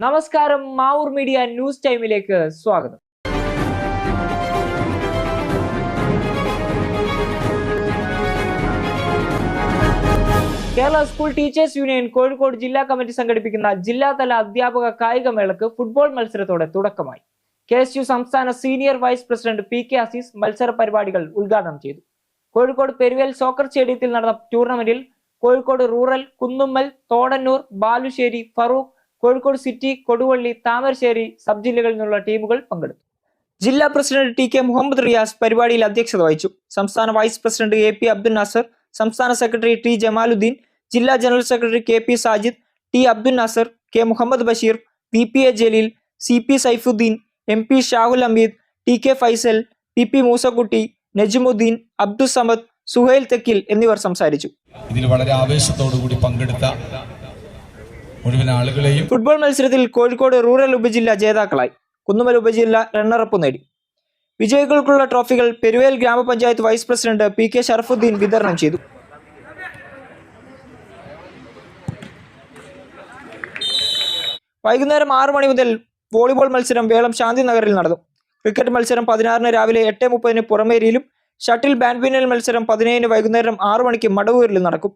നമസ്കാരം Mavoor media news ടൈമിലേക്ക് സ്വാഗതം. Kerala school teachers union Kozhikode ജില്ലാ കമ്മിറ്റി സംഘടിപ്പിക്കുന്ന ജില്ലാതല അധ്യാപക കായികമേളക്ക് ഫുട്ബോൾ മത്സരത്തോടെ തുടക്കമായി. കെ എസ് യു സംസ്ഥാന senior vice president P K Azeez മത്സര പരിപാടികൾ ഉദ്ഘാടനം ചെയ്തു. കോഴിക്കോട് പെരുവേൽ സോക്കർ സ്റ്റേഡിയത്തിൽ നടന്ന ടൂർണമെന്റിൽ Kozhikode rural Kunnummal Thodannur Balussery Farook Kozhikode city Koduvally Thamarassery sub ജില്ലകളിൽ നിന്നുള്ള ടീമുകൾ പങ്കെടുത്തു. ജില്ലാ president T K Muhammad Riyas പരിപാടിയിൽ അധ്യക്ഷത വഹിച്ചു. സംസ്ഥാന vice president A P Abdul Nasar സംസ്ഥാന സെക്രട്ടറി ടി ജമാലുദ്ദീൻ ജില്ലാ general secretary K P Sajid T Abdul Nasar K Muhammad Basheer V P A Jaleel C P Saifuddin M P Shahul Ameed T K Faisal P P Moosakutty Najimuddin Abdussamad Suhail Thekkil എന്നിവർ സംസാരിച്ചു. ഇതിൽ വളരെ ആവേശത്തോടു കൂടി പങ്കെടുത്ത മുഴുവൻ ആളുകളെയും football മത്സരത്തിൽ കോഴിക്കോട് റൂറൽ ഉപജില്ല ജേതാക്കളായി. കുന്നുമൽ ഉപജില്ല റണ്ണറപ്പ് നേടി. വിജയികൾക്കുള്ള ട്രോഫികൾ പെരുവേൽ ഗ്രാമപഞ്ചായത്ത് vice president P K Sharafuddin വിതരണം ചെയ്തു. വൈകുന്നേരം ആറു മണി മുതൽ വോളിബോൾ മത്സരം വേളം ശാന്തി നഗറിൽ നടന്നു. ക്രിക്കറ്റ് മത്സരം പതിനാറിന് രാവിലെ എട്ട് മുപ്പതിന് പുറമേരിയിലും ഷട്ടിൽ ബാഡ്മിന്റൺ മത്സരം പതിനേഴിന് വൈകുന്നേരം ആറു മണിക്ക് മടവൂരിലും നടക്കും.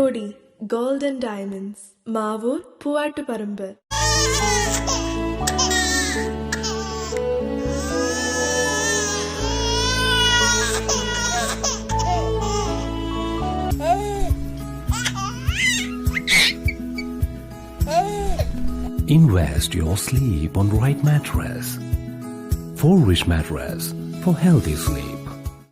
Kadodi Gold and Diamonds Mavoor Poovattuparamba Invest your sleep on right mattress. For rich mattress for healthy sleep.